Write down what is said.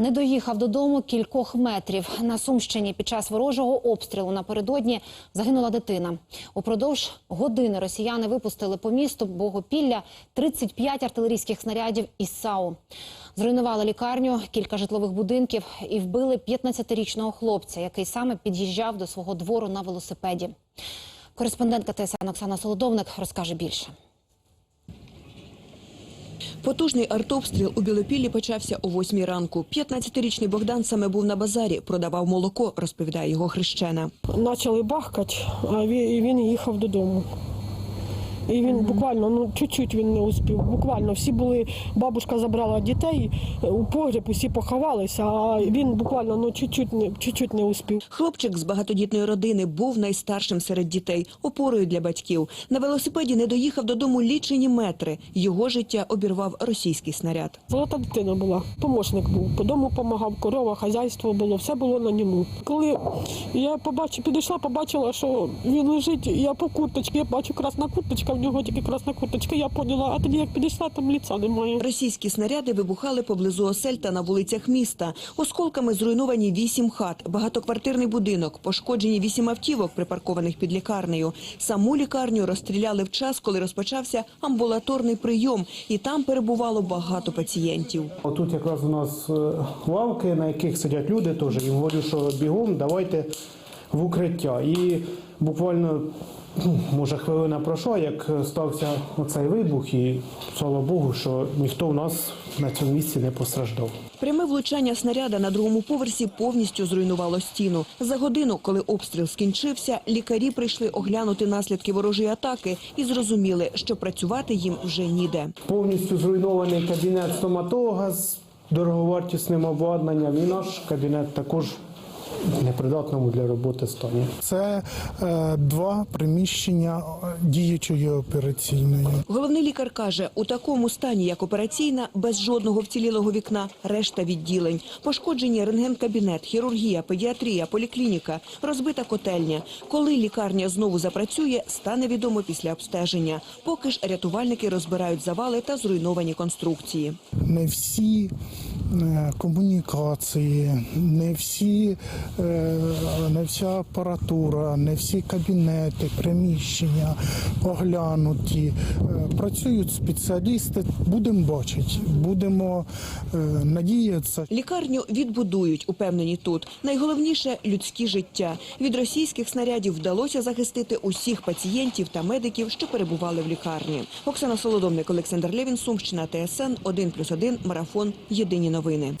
Не доїхав додому кількох метрів. На Сумщині під час ворожого обстрілу напередодні загинула дитина. Упродовж години росіяни випустили по місту Богопілля 35 артилерійських снарядів із САУ. Зруйнували лікарню, кілька житлових будинків і вбили 15-річного хлопця, який саме під'їжджав до свого двору на велосипеді. Кореспондентка ТСН Оксана Солодовник розкаже більше. Потужний артобстріл у Білопіллі почався о 8 ранку. 15-річний Богдан саме був на базарі, продавав молоко, розповідає його хрещена. Почали бахкати, а він їхав додому. І він буквально, ну чуть-чуть він не успів. Буквально всі були, бабушка забрала дітей е, у погріб, усі поховалися, а він буквально ну чуть-чуть не чуть-чуть не успів. Хлопчик з багатодітної родини був найстаршим серед дітей, опорою для батьків. На велосипеді не доїхав додому лічені метри. Його життя обірвав російський снаряд. Золота дитина була, помощник був. По дому допомагав, корова, хазяйство було, все було на ньому. Коли я побачила, підійшла, побачила, що він лежить, я по курточці, я бачу красна курточка, нього тільки красна курточка, я поняла, а тоді як підійшла, там ліца немає. Російські снаряди вибухали поблизу осель та на вулицях міста. Осколками зруйновані вісім хат, багатоквартирний будинок, пошкоджені вісім автівок, припаркованих під лікарнею. Саму лікарню розстріляли в час, коли розпочався амбулаторний прийом, і там перебувало багато пацієнтів. Отут якраз у нас е, лавки, на яких сидять люди теж. Їм говорю, що бігом давайте в укриття. І буквально, ну, може, хвилина пройшла, як стався оцей вибух, і слава Богу, що ніхто у нас на цьому місці не постраждав. Пряме влучання снаряда на другому поверсі повністю зруйнувало стіну. За годину, коли обстріл скінчився, лікарі прийшли оглянути наслідки ворожої атаки і зрозуміли, що працювати їм вже ніде. Повністю зруйнований кабінет стоматолога з дороговартісним обладнанням. І наш кабінет також в непридатному для роботи стані. Це е, два приміщення е, діючої операційної. Головний лікар каже, у такому стані, як операційна, без жодного вцілілого вікна, решта відділень. Пошкоджені рентген-кабінет, хірургія, педіатрія, поліклініка, розбита котельня. Коли лікарня знову запрацює, стане відомо після обстеження. Поки ж рятувальники розбирають завали та зруйновані конструкції. Не всі комунікації, не всі, е, не вся апаратура, не всі кабінети, приміщення оглянуті. Е, Працюють спеціалісти. Будемо бачити, будемо е, надіятися. Лікарню відбудують, упевнені тут. Найголовніше людські життя. Від російських снарядів вдалося захистити усіх пацієнтів та медиків, що перебували в лікарні. Оксана Солодовник, Олександр Левін, Сумщина, ТСН 1+,1, Марафон. Єдині новини.